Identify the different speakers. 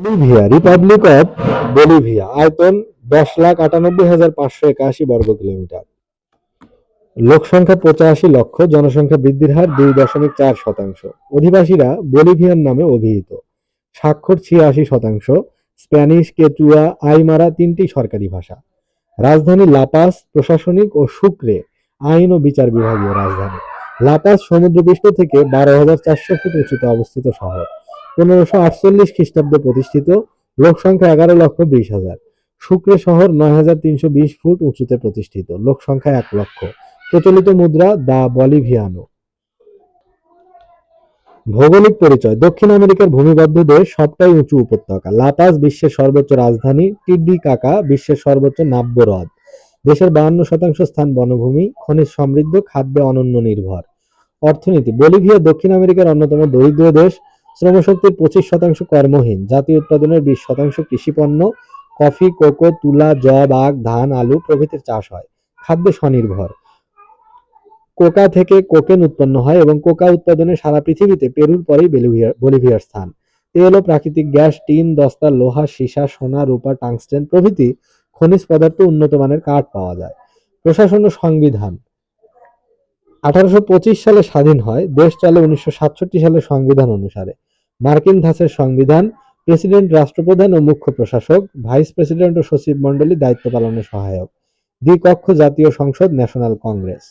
Speaker 1: Bolivia Republic of Bolivia, আয়তন দশ লাখ আটানব্বই হাজার পাঁচশো একাশি বর্গ কিলোমিটার। লোক সংখ্যা পঁচাশি লক্ষ, জনসংখ্যা বৃদ্ধির হার দুই দশমিক চার শতাংশ। অধিবাসীরা বলিভিয়ান নামে অভিহিত। স্বাক্ষর ছিয়াশি শতাংশ, স্প্যানিশ কেচুয়া আইমারা তিনটি সরকারি ভাষা। রাজধানী লাপাস প্রশাসনিক ও সুক্রে আইন ও বিচার বিভাগীয় রাজধানী। লাপাস সমুদ্রপৃষ্ঠ থেকে বারো হাজার চারশো ফুট উঁচুতে অবস্থিত শহর। পনেরোশো আটচল্লিশ খ্রিস্টাব্দে প্রতিষ্ঠিত, লোক সংখ্যা এগারো লক্ষ বিশ হাজার। শুক্রে শহর নয় হাজার তিনশো বিশ ফুট উঁচুতে প্রতিষ্ঠিত, লোক সংখ্যা এক লক্ষ। প্রচলিত মুদ্রা দা বলিভিয়ানো। ভৌগোলিক পরিচয়, দক্ষিণ আমেরিকার ভূমিবদ্ধ দেশ সবটাই উঁচু উপত্যকা। লাপাস বিশ্বের সর্বোচ্চ রাজধানী, টিডি-কাকা বিশ্বের সর্বোচ্চ নাব্য হ্রদ দেশের বাহান্ন শতাংশ স্থান বনভূমি, খনিজ সমৃদ্ধ, খাদ্যে অনন্য নির্ভর। অর্থনীতি, বলিভিয়া দক্ষিণ আমেরিকার অন্যতম দরিদ্র দেশ শ্রমশক্তির পঁচিশ শতাংশ কর্মহীন। জাতীয় উৎপাদনের বিশ শতাংশ কৃষিপণ্য, কফি, কোকো, তুলা, জব, আখ, ধান, আলু প্রভৃতির চাষ হয়। খাদ্যে স্বনির্ভর। কোকা থেকে কোকেন উৎপন্ন হয় এবং কোকা উৎপাদনে সারা পৃথিবীতে পেরুর পরেই বেলিভিয়া বলিভিয়ার স্থান। তেল ও প্রাকৃতিক গ্যাস, টিন, দস্তা, লোহা, সীসা, সোনা, রূপা, টাংস্টেন প্রভৃতি খনিজ পদার্থ উন্নত মানের কাঠ পাওয়া যায়। প্রশাসন ও সংবিধান। আঠারোশো পঁচিশ সালে স্বাধীন হয়। দেশ চলে উনিশশো সালের সংবিধান অনুসারে। মার্কিন ধাসের সংবিধান, প্রেসিডেন্ট, রাষ্ট্রপ্রধান ও মুখ্য প্রশাসক, ভাইস প্রেসিডেন্ট ও সচিব মণ্ডলী দায়িত্ব পালনে সহায়ক। দ্বিকক্ষ জাতীয় সংসদ, ন্যাশনাল কংগ্রেস।